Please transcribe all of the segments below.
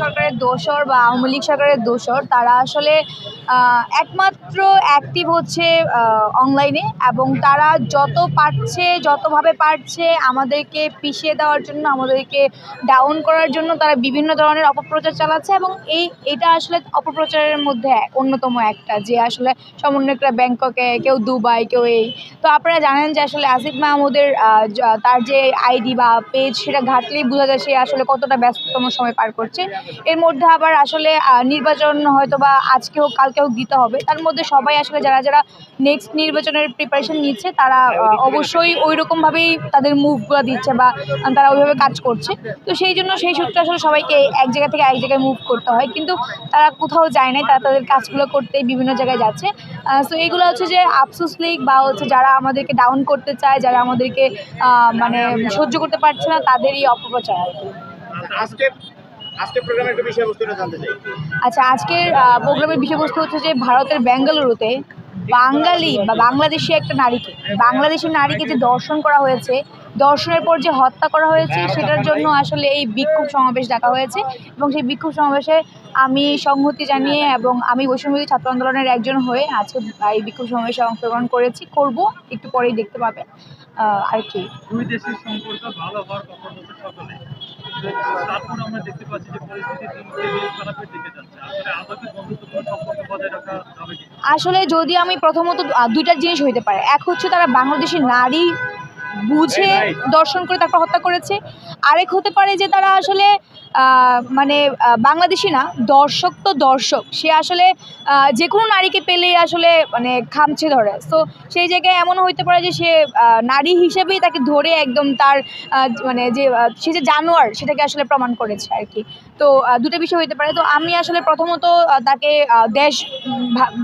সরকারের দোসর বা আওয়ামী লীগ সরকারের দোসর তারা আসলে একমাত্র অ্যাক্টিভ হচ্ছে অনলাইনে এবং তারা যত পারছে, যতভাবে পারছে আমাদেরকে পিছিয়ে দেওয়ার জন্য, আমাদেরকে ডাউন করার জন্য তারা বিভিন্ন ধরনের অপপ্রচার চালাচ্ছে এবং এই, এটা আসলে অপপ্রচারের মধ্যে অন্যতম একটা যে আসলে সমন্বয়করা ব্যাংককে, কেউ দুবাই, কেউ এই। তো আপনারা জানেন যে আসলে আসিফ মাহমুদের তার যে আইডি বা পেজ সেটা ঘাটলেই বোঝা যায় সে আসলে কতটা ব্যস্ততম সময় পার করছে। এর মধ্যে আবার আসলে নির্বাচন হয়তো বা আজকে হোক কালকে হোক দিতে হবে। তার মধ্যে সবাই আসলে যারা যারা নেক্সট নির্বাচনের প্রিপারেশন নিচ্ছে, তারা অবশ্যই ওই রকমভাবেই তাদের মুভগুলো দিচ্ছে বা তারা ওইভাবে কাজ করছে। তো সেই জন্য সেই সূত্রে আসলে সবাইকে এক জায়গা থেকে এক জায়গায় মুভ করতে হয়। কিন্তু তারা কোথাও যায় নাই, তারা তাদের কাজগুলো করতেই বিভিন্ন জায়গায় যাচ্ছে। সো এইগুলো হচ্ছে যে আফসোস লিগ বা হচ্ছে যারা আমাদেরকে ডাউন করতে চায়, যারা আমাদেরকে মানে সহ্য করতে পারছে না, তাদেরই অপপ্রচার আর কি। আজকে আজকে প্রোগ্রামের একটা বিষয়বস্তুটা জানতে চাই। আচ্ছা আজকের প্রোগ্রামের বিষয়বস্তু হচ্ছে যে ভারতের বেঙ্গালুরুতে বাঙালি বা বাংলাদেশি একটা নারীকে বাংলাদেশি নারীকে যে দর্শন করা হয়েছে দর্শনের পর যে হত্যা করা হয়েছে সেটার জন্য আসলে এই বিক্ষোভ সমাবেশ ডাকা হয়েছে এবং সেই বিক্ষোভ সমাবেশে আমি সংহতি জানিয়ে এবং আমি বৈষম্যবিরোধী ছাত্র আন্দোলনের একজন হয়ে আজকে এই বিক্ষোভ সমাবেশে অংশগ্রহণ করেছি। করব একটু পরেই দেখতে পাবেন আর কি। দুই দেশের সম্পর্ক ভালো হওয়ার সকলে। তারপর আমরা দেখতে পাচ্ছি যে পরিস্থিতি দিন দিন খারাপের দিকে যাচ্ছে। আসলে বন্ধুত্বপূর্ণ সম্পর্ক বজায় রাখা আসলে যদি আমি প্রথমত দুইটা জিনিস হইতে পারে। এক হচ্ছে তারা বাংলাদেশের নারী বুঝে দর্শন করে তারপর হত্যা করেছে। আরেক হতে পারে যে তারা আসলে মানে বাংলাদেশি না দর্শক তো দর্শক। সে আসলে যে কোনো নারীকে পেলেই আসলে মানে খামছে ধরে। তো সেই জায়গায় এমনও হইতে পারে যে সে নারী হিসেবেই তাকে ধরে একদম তার মানে যে সে যে জানোয়ার সেটাকে আসলে প্রমাণ করেছে আর কি। তো দুটো বিষয় হইতে পারে। তো আমি আসলে প্রথমত তাকে দেশ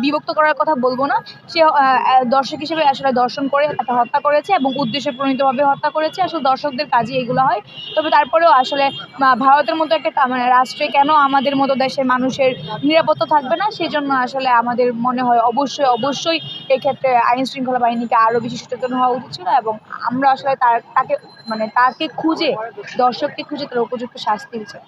বিভক্ত করার কথা বলব না। সে দর্শক হিসেবে আসলে দর্শন করে তাকে হত্যা করেছে এবং উদ্দেশ্যে প্রণীতভাবে হত্যা করেছে, আসলে দর্শকদের কাজে এগুলো হয়। তবে তারপরেও আসলে ভারতের মতো একটা মানে রাষ্ট্রে কেন আমাদের মতো দেশের মানুষের নিরাপত্তা থাকবে না? সেই জন্য আসলে আমাদের মনে হয় অবশ্যই অবশ্যই এক্ষেত্রে আইন শৃঙ্খলা বাহিনীকে আরও বেশি সচেতন হওয়া উচিত ছিল এবং আমরা আসলে তার, তাকে মানে তাকে খুঁজে, দর্শককে খুঁজে তার উপযুক্ত শাস্তি দিচ্ছে